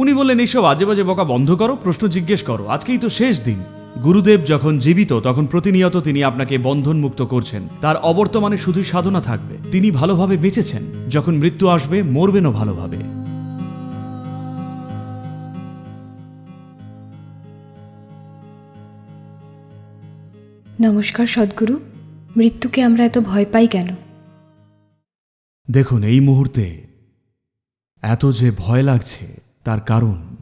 উনি বললেন এইসব আজে বাজে বকা বন্ধ করো প্রশ্ন জিজ্ঞেস করো। আজকেই তো শেষ দিন। গুরুদেব যখন জীবিত তখন প্রতিনিয়ত তিনি আপনাকে বন্ধন মুক্ত করছেন। তার অবর্তমানে শুধুই সাধনা থাকবে। তিনি ভালোভাবে বেঁচেছেন। যখন মৃত্যু আসবে মরবেনও ভালোভাবে। নমস্কার সদ্গুরু। মৃত্যুকে আমরা এত ভয় পাই কেন? দেখুন এই মুহূর্তে এত যে ভয় লাগছে তার কারণ।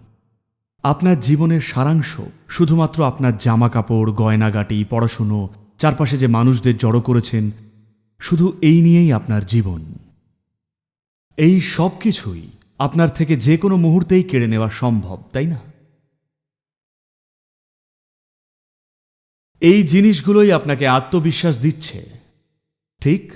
আপনার জীবনের সারাংশ শুধুমাত্র আপনার জামা কাপড় গয়নাগাটি, পড়াশুনো, চারপাশে যে মানুষদের জড়ো করেছেন, শুধু এই নিয়েই আপনার জীবন। এই সব কিছুই আপনার থেকে যে কোনো মুহূর্তেই কেড়ে নেওয়া সম্ভব, তাই না? এই জিনিসগুলোই আপনাকে আত্মবিশ্বাস দিচ্ছে। ঠিক?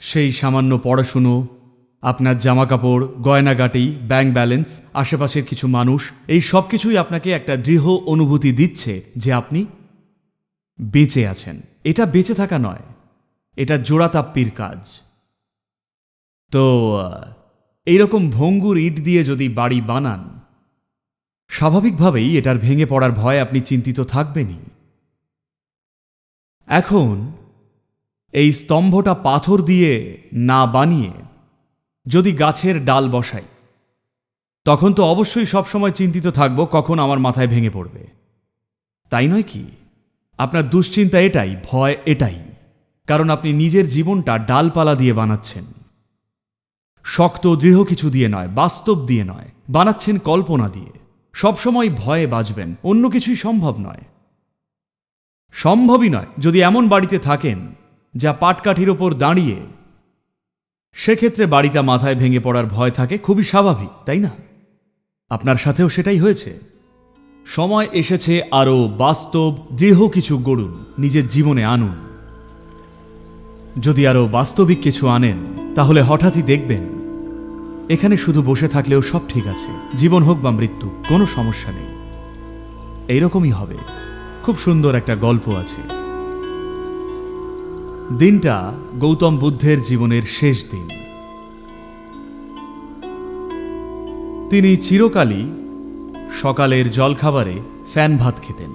সেই সামান্য পড়াশুনো আপনার জামাকাপড়, গয়নাগাটি, ব্যাংক ব্যালেন্স, আশেপাশের কিছু মানুষ, এই সব কিছুই আপনাকে একটা দৃঢ় অনুভূতি দিচ্ছে যে আপনি বেঁচে আছেন। এটা বেঁচে থাকা নয়, এটা জোড়াতাপ্পির কাজ। তো এইরকম ভঙ্গুর ইট দিয়ে যদি বাড়ি বানান, স্বাভাবিকভাবেই এটার ভেঙে পড়ার ভয় আপনি চিন্তিত থাকবেনই। এখন, এই স্তম্ভটা পাথর দিয়ে না বানিয়ে যদি গাছের ডাল বসাই, তখন তো অবশ্যই সবসময় চিন্তিত থাকব কখন আমার মাথায় ভেঙে পড়বে। তাই নয় কি? আপনার দুশ্চিন্তা এটাই, ভয় এটাই, কারণ আপনি নিজের জীবনটা ডালপালা দিয়ে বানাচ্ছেন। শক্ত দৃঢ় কিছু দিয়ে নয়, বাস্তব দিয়ে নয়, বানাচ্ছেন কল্পনা দিয়ে। সবসময় ভয়ে বাঁচবেন, অন্য কিছুই সম্ভব নয়। সম্ভবই নয়, যদি এমন বাড়িতে থাকেন, যা পাটকাঠির ওপর দাঁড়িয়ে সেক্ষেত্রে বাড়িটা মাথায় ভেঙে পড়ার ভয় থাকে খুবই স্বাভাবিক, তাই না? আপনার সাথেও সেটাই হয়েছে। সময় এসেছে আরও বাস্তব, দৃঢ় কিছু গড়ুন, নিজের জীবনে আনুন। যদি আরও বাস্তবিক কিছু আনেন, তাহলে হঠাৎই দেখবেন, এখানে শুধু বসে থাকলেও সব ঠিক আছে, জীবন হোক বা মৃত্যু, কোনো সমস্যা নেই। এইরকমই হবে। খুব সুন্দর একটা গল্প আছে। দিনটা গৌতম বুদ্ধের জীবনের শেষ দিন। তিনি চিরকালই সকালের জলখাবারে ফ্যান ভাত খেতেন।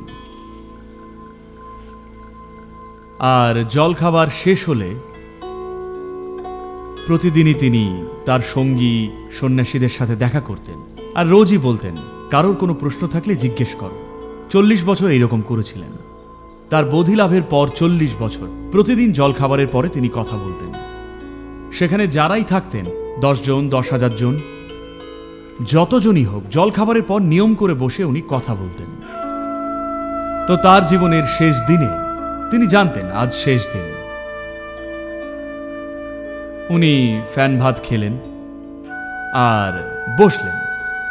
আর জলখাবার শেষ হলে প্রতিদিনই তিনি তার সঙ্গী সন্ন্যাসীদের সাথে দেখা করতেন আর রোজই বলতেন, কারোর কোনো প্রশ্ন থাকলে জিজ্ঞেস করো। চল্লিশ বছর এইরকম করেছিলেন। তার বোধি লাভের পর চল্লিশ বছর। প্রতিদিন জলখাবারের পরে তিনি কথা বলতেন। সেখানে যারাই থাকতেন দশজন দশ হাজার জন, যতজনই হোক, জলখাবারের পর নিয়ম করে বসে উনি কথা বলতেন। তো তার জীবনের শেষ দিনে তিনি জানতেন, আজ শেষ দিন। উনি ফ্যান ভাত খেলেন আর বসলেন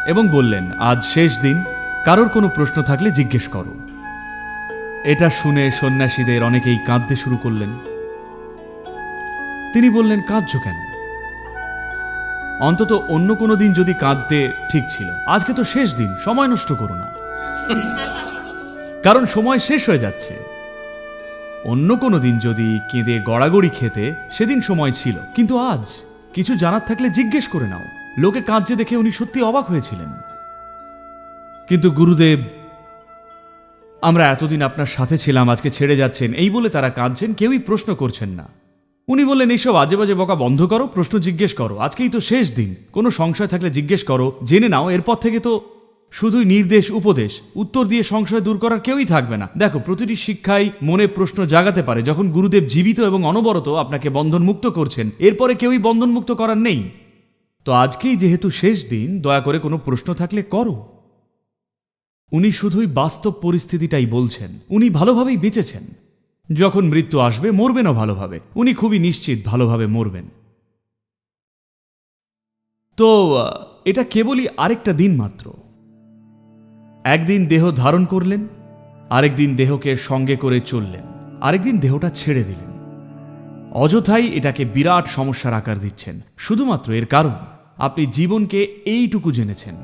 এবং বললেন, আজ শেষ দিন, কারোর কোনো প্রশ্ন থাকলে জিজ্ঞেস করো। এটা শুনে সন্ন্যাসীদের অনেকেই কাঁদতে শুরু করলেন। তিনি বললেন, কাঁদছ কেন? অন্তত অন্য কোনো দিন যদি কাঁদতে ঠিক ছিল। আজকে তো শেষ দিন, সময় নষ্ট করো না। কারণ সময় শেষ হয়ে যাচ্ছে। অন্য কোনো দিন যদি কেঁদে গড়াগড়ি খেতে, সেদিন সময় ছিল। কিন্তু আজ কিছু জানার থাকলে জিজ্ঞেস করে নাও। লোকে কাঁদছে দেখে উনি সত্যি অবাক হয়েছিলেন। কিন্তু গুরুদেব আমরা এতদিন আপনার সাথে ছিলাম, আজকে ছেড়ে যাচ্ছেন। এই বলে তারা কাঁদছেন, কেউই প্রশ্ন করছেন না। উনি বললেন, এইসব আজে বাজে বকা বন্ধ করো, প্রশ্ন জিজ্ঞেস করো। আজকেই তো শেষ দিন। কোনো সংশয় থাকলে জিজ্ঞেস করো। জেনে নাও, এরপর থেকে তো শুধুই নির্দেশ, উপদেশ। উত্তর দিয়ে সংশয় দূর করার কেউই থাকবে না। দেখো, প্রতিটি শিক্ষাই মনে প্রশ্ন জাগাতে পারে। যখন গুরুদেব জীবিত এবং অনবরত আপনাকে বন্ধনমুক্ত করছেন, এরপরে কেউই বন্ধনমুক্ত করার নেই। তো আজকেই যেহেতু শেষ দিন, দয়া করে কোনো প্রশ্ন থাকলে করো। উনি শুধুই বাস্তব পরিস্থিতিটাই বলছেন। উনি ভালোভাবেই বেঁচেছেন। যখন মৃত্যু আসবে, মরবেনও ভালোভাবে। উনি খুবই নিশ্চিত ভালোভাবে মরবেন। তো এটা কেবলই আরেকটা দিন মাত্র। একদিন দেহ ধারণ করলেন, আরেকদিন দেহকে সঙ্গে করে চললেন, আরেকদিন দেহটা ছেড়ে দিলেন। অযথাই এটাকে বিরাট সমস্যার আকার দিচ্ছেন। শুধুমাত্র এর কারণ, আপনি জীবনকে এইটুকু জেনেছেন।